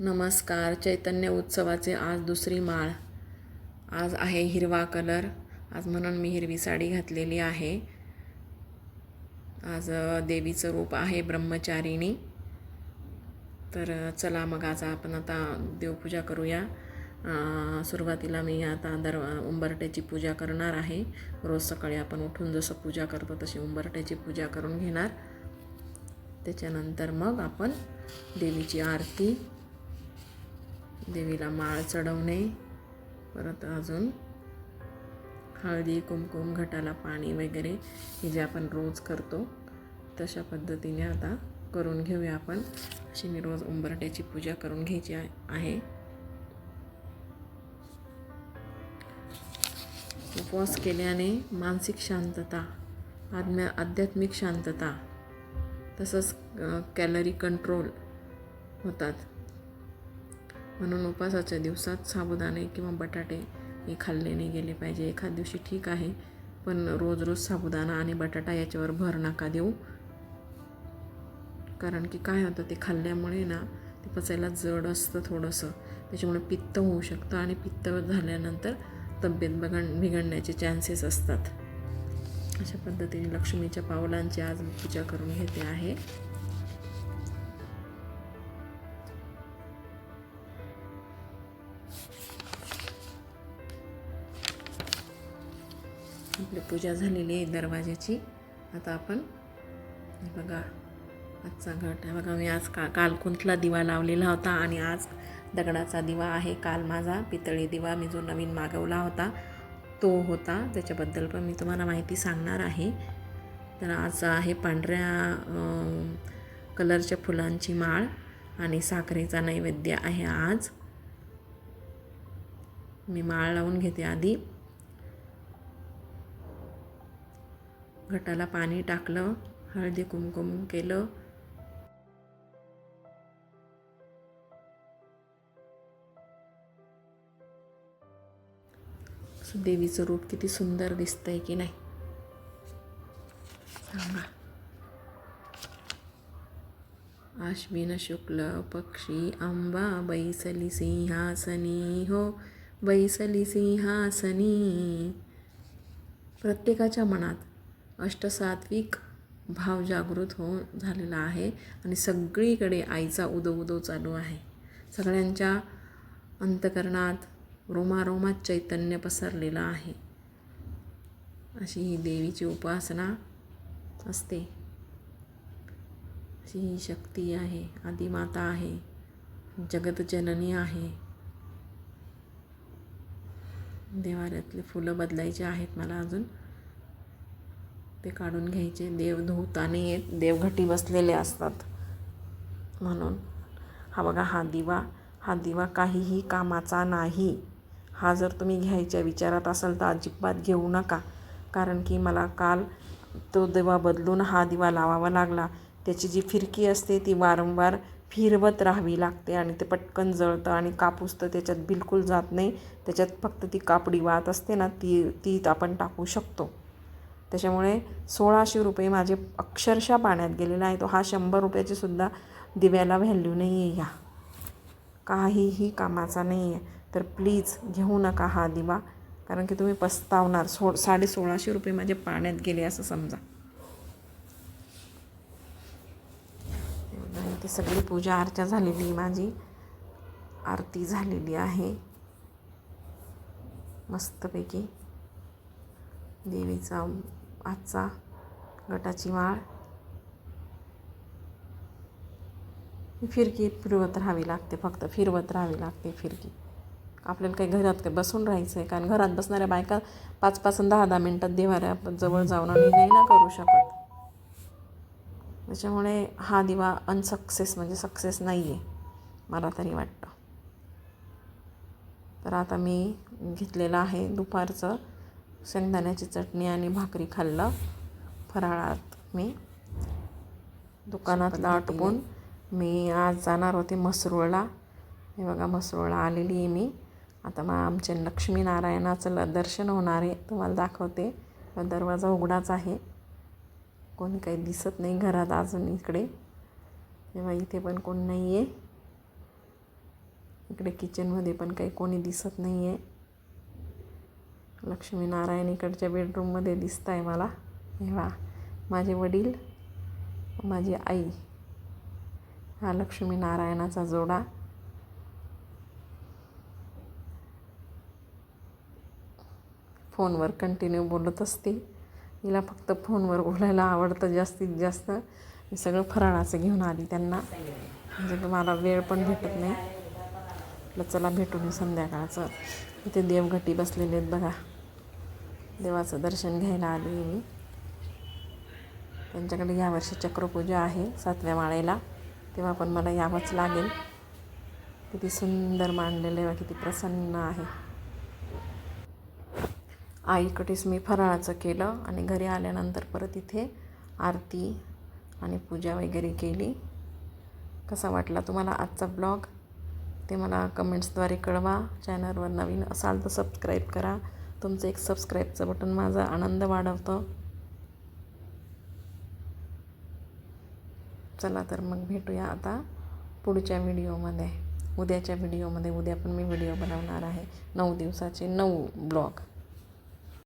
नमस्कार चैतन्य उत्सवाचे आज दुसरी माळ. आज आहे हिरवा कलर. आज म्हणून मी हिरवी साडी घातलेली आहे. आज देवीचं रूप आहे ब्रह्मचारिणी. तर चला मग आज आपण आता देवपूजा करूया. सुरुवातीला मी आता दर उंबरट्याची पूजा करणार आहे. रोज सकाळी आपण उठून जसं पूजा करतो तशी उंबरट्याची पूजा करून घेणार. त्याच्यानंतर मग आपण देवीची आरती देवीला माळ चढवणे. परत अजून हळदी कुमकुम घटाला पाणी वगैरे हे जे आपण रोज करतो तशा पद्धतीने आता करून घेऊया आपण. अशी मी रोज उंबरट्याची पूजा करून घ्यायची आहे. उपवास केल्याने मानसिक शांतता आध्या आध्यात्मिक शांतता तसंच कॅलरी कंट्रोल होतात. म्हणून उपवासाच्या दिवसात साबुदाणे किंवा बटाटे हे खाल्ले नाही गेले पाहिजे. एखाद दिवशी ठीक आहे पण रोज रोज साबुदाणा आणि बटाटा याच्यावर भर नका देऊ. कारण की काय होतं ते खाल्ल्यामुळे ना ते पचायला जड असतं थोडंसं. त्याच्यामुळे पित्त होऊ शकतं आणि पित्त झाल्यानंतर तब्येत बघण बिघडण्याचे चान्सेस असतात. अशा पद्धतीने लक्ष्मीच्या पावलांची आज पूजा करून घेते आहे. आपली पूजा झालेली आहे दरवाजाची आता आपण बघा आजचा घट आहे. बघा मी आज का काल कुंतला दिवा लावलेला होता आणि आज दगडाचा दिवा आहे. काल माझा पितळी दिवा मी जो नवीन मागवला होता तो होता. त्याच्याबद्दल पण मी तुम्हाला माहिती सांगणार आहे. तर आज आहे पांढऱ्या कलरच्या फुलांची माळ आणि साखरेचा नैवेद्य आहे आज. मी माळ लावून घेते आधी. घटाला पाणी टाकलं हळदी कुमकुम केलं. देवीचं रूप किती सुंदर दिसतंय की नाही? सांगा. आश्विन शुक्ल पक्षी आंबा बैसली सिंहासनी हो बैसली सिंहासनी. प्रत्येकाच्या मनात अष्टसात्विक भाव जागृत हो झालेला आहे आणि सगळीकडे आईचा उदो उदो चालू आहे. सगळ्यांच्या अंतकरणात रोमारोमात चैतन्य पसरलेलं आहे. अशी ही देवीची उपासना असते. अशी ही शक्ती आहे. आदिमाता आहे. जगतजननी आहे. देवाऱ्यातले फुलं बदलायचे आहेत मला अजून. ते काढून घ्यायचे. देव धुताने येत देवघटी बसलेले असतात. म्हणून हा बघा हा दिवा हा दिवा काहीही कामाचा नाही. हा जर तुम्ही घ्यायच्या विचारात असाल तर अजिबात घेऊ नका. कारण की मला काल तो दिवा बदलून हा दिवा लावावा लागला. त्याची जी फिरकी असते ती वारंवार फिरवत राहावी लागते आणि ते पटकन जळतं आणि कापूस तर त्याच्यात बिलकुल जात नाही. त्याच्यात फक्त ती कापडी वात असते ना ती ती आपण टाकू शकतो. त्याच्यामुळे सोळाशे रुपये माझे अक्षरशः पाण्यात गेलेला आहे. तो हा शंभर रुपयाची सुद्धा दिव्याला व्हॅल्यू नाही आहे ह्या काहीही कामाचा नाही आहे तर प्लीज घेऊ नका हा दिवा. कारण की तुम्ही पस्तावणार. सो साडे सोळाशे रुपये माझे पाण्यात गेले असं समजा. ती सगळी पूजा अर्चा झालेली माझी. आरती झालेली आहे. मस्तपैकी देवीचा आजचा गटाची माळ फिरकी फिरवत राहावी लागते फक्त फिरवत राहावी लागते फिरकी. आपल्याला काही घरात काही बसून राहायचं आहे कारण घरात बसणाऱ्या बायका पाच पाच दहा दहा मिनटात देवाऱ्या जवळ जाऊन आणि नाही ना करू शकत. त्याच्यामुळे हा दिवा अनसक्सेस म्हणजे सक्सेस नाही आहे मला तरी वाटतं. तर आता मी घेतलेलं आहे दुपारचं शेंगदाण्याची चटणी आणि भाकरी खाल्लं. फराळात मी दुकानातला आटपून मी आज जाणार होते म्हसरूळला. हे बघा म्हसरूळला आलेली आहे मी. आता मग आमच्या लक्ष्मीनारायणाचं ल दर्शन होणार आहे. तुम्हाला दाखवते. दरवाजा उघडाच आहे. कोणी काही दिसत नाही घरात अजून इकडे. तेव्हा इथे पण कोण नाही आहे इकडे किचनमध्ये पण काही कोणी दिसत नाही आहे लक्ष्मीनारायण इकडच्या बेडरूममध्ये दिसत आहे मला. हे वा माझे वडील माझी आई हा लक्ष्मीनारायणाचा जोडा. फोनवर कंटिन्यू बोलत असते. हिला फक्त फोनवर बोलायला आवडतं जास्तीत जास्त. मी सगळं फराळाचं घेऊन आली त्यांना. म्हणजे मला वेळ पण भेटत नाही. चला भेटून संध्याकाळचं. इथे देवघटी बसलेले आहेत बघा. देवाचं दर्शन घ्यायला आली मी. त्यांच्याकडे यावर्षी चक्रपूजा आहे सातव्या माळेला. तेव्हा पण मला यावंच लागेल. किती सुंदर मांडलेलं आहे किती प्रसन्न आहे. आईकडेच मी फराळाचं केलं आणि घरी आल्यानंतर परत इथे आरती आणि पूजा वगैरे केली. कसा वाटला तुम्हाला आजचा ब्लॉग? ते मला कमेंट्सद्वारे कळवा. चॅनलवर नवीन असाल तर सबस्क्राईब करा. तुमचं एक सबस्क्राईबचं बटन माझा आनंद वाढवतं. चला तर मग भेटूया आता पुढच्या व्हिडिओमध्ये उद्याच्या व्हिडिओमध्ये उद्या पण मी व्हिडिओ बनवणार आहे. नऊ दिवसाचे नऊ ब्लॉग